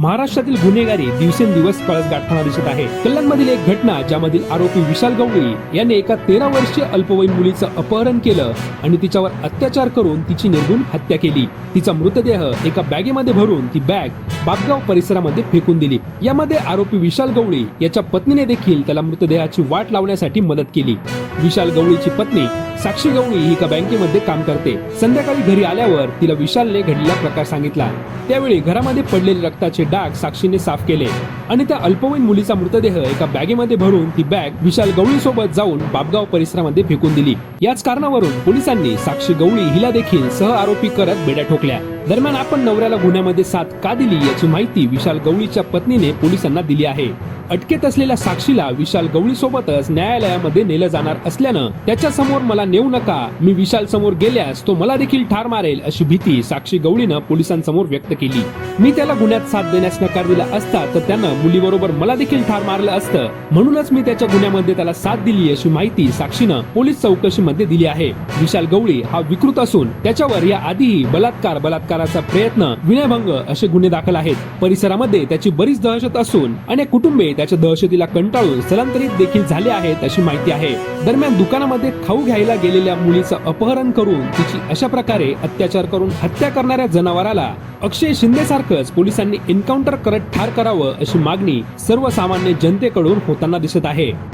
महाराष्ट्रातील गुन्हेगारी दिवसेंदिवस कळस गाठताना दिसत आहे. कल्याणमधील एक घटना ज्यामधील आरोपी विशाल गवळी याने एका तेरा वर्षीय अल्पवयीन मुलीचं अपहरण केलं आणि तिच्यावर अत्याचार करून तिची निर्गुण हत्या केली. तिचा मृतदेह एका बॅगेमध्ये भरून ती बॅग बापगाव परिसरामध्ये फेकून दिली. यामध्ये आरोपी विशाल गवळी याच्या पत्नीने देखील त्याला मृतदेहाची वाट लावण्यासाठी मदत केली. विशाल गवळीची पत्नी साक्षी गवळी ही एका बँकेमध्ये काम करते. संध्याकाळी घरी आल्यावर तिला विशालने घडलेला प्रकार सांगितला. त्यावेळी घरामध्ये पडलेले रक्ताचे डाग साक्षीने साफ केले आणि त्या अल्पवयीन मुलीचा मृतदेह एका बॅगेमध्ये भरून ती बॅग विशाल गवळी सोबत जाऊन बाबगाव परिसरामध्ये फेकून दिली. याच कारणावरून पोलिसांनी साक्षी गवळी हिला देखील सह आरोपी करत बेड्या ठोकल्या. दरम्यान आपण नवऱ्याला गुन्ह्यामध्ये साथ का दिली याची माहिती विशाल गवळीच्या पत्नीने पोलिसांना दिली आहे. अटकेत असलेल्या साक्षीला विशाल गवळी सोबतच न्यायालयामध्ये नेलं जाणार असल्यानं त्याच्यासमोर मला नेऊ नका मी विशाल समोर गेल्यास तो मला देखील ठार मारेल अशी भीती साक्षी गवळीनं पोलिसांसमोर व्यक्त केली. मी त्याला गुन्ह्यात साथ देण्यास नकार दिला असता तर त्यानं मुलीबरोबर मला देखील ठार मारलं असतं. म्हणूनच मी त्याच्या गुन्ह्यामध्ये त्याला साथ दिली अशी माहिती साक्षीनं पोलीस चौकशीमध्ये दिली आहे. विशाल गवळी हा विकृत असून त्याच्यावर या आधीही बलात्कार बलात्काराचा प्रयत्न विनयभंग असे गुन्हे दाखल आहेत. परिसरामध्ये त्याची बरीच दहशत असून अनेक कुटुंबे त्याच्या दहशतीला कंटाळून स्थलांतरित देखील झाले आहेत अशी माहिती आहे. दरम्यान दुकानामध्ये खाऊ घ्यायला गेलेल्या मुलीचं अपहरण करून तिची अशा प्रकारे अत्याचार करून हत्या करणाऱ्या जनावराला अक्षय शिंदे सारखंच पोलिसांनी एन्काउंटर करत ठार करावं अशी मागणी सर्वसामान्य जनतेकडून होताना दिसत आहे.